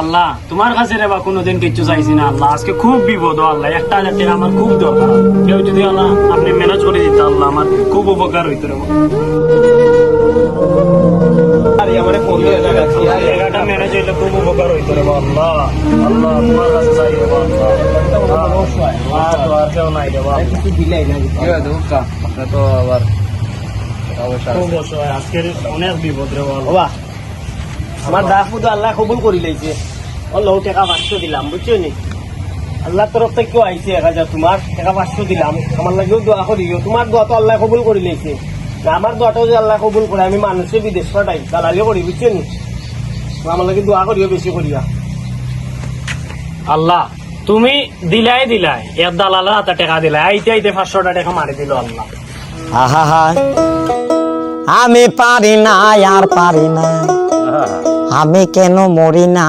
আল্লাহ তোমার কাছে রে বা কোনোদিন কিচ্ছু চাইছি না। আল্লাহ আজকে খুব বিপদ আল্লাহ একটা হাজার টাকা আমার খুব দরকার। কেউ যদি আল্লাহ আপনি ম্যানেজ করে দিতে আল্লাহ আমার খুব উপকার হইতো রে জায়গাটা ম্যানেজ হইলে খুব উপকার হইতো রে বাবা, আল্লাহ। আল্লাহ তোমার কাছে চাই রে আল্লাহ। আল্লাহ, আর কেউ নাই রে বাবা। তো আবার অবশ্য আজকের অনেক বিপদ রে বাবা। আমার দাস পুজো আল্লাহ কবুল করি লাইছে। অল্লাহ টাকা পাঁচশো দিলাম বুঝছ নি? আল্লাহর তরফ থেকে কেউ আইছে এক হাজার তোমার টাকা পাঁচশো দিলাম। আমার লাগেও দোয়া করিও। তোমার দোয়া তো আল্লাহ কবুল করি লাইছে। আমার দোয়াটাও যে আল্লাহ কবুল করে আমি মানুষের বিদেশ পাঠাই দালালিও করি বুঝছ নি? আমার লাগে দোয়া করিও বেশি করিয়া আল্লাহ তুমি দিলাই দিলাই এর দালালা হাতে টাকা দিলাই। আইতে আইতে পাঁচশোটা টাকা মারি দিল আল্লাহ। আহা হা আমি পারি না আর পারি না আমি কেন মরি না?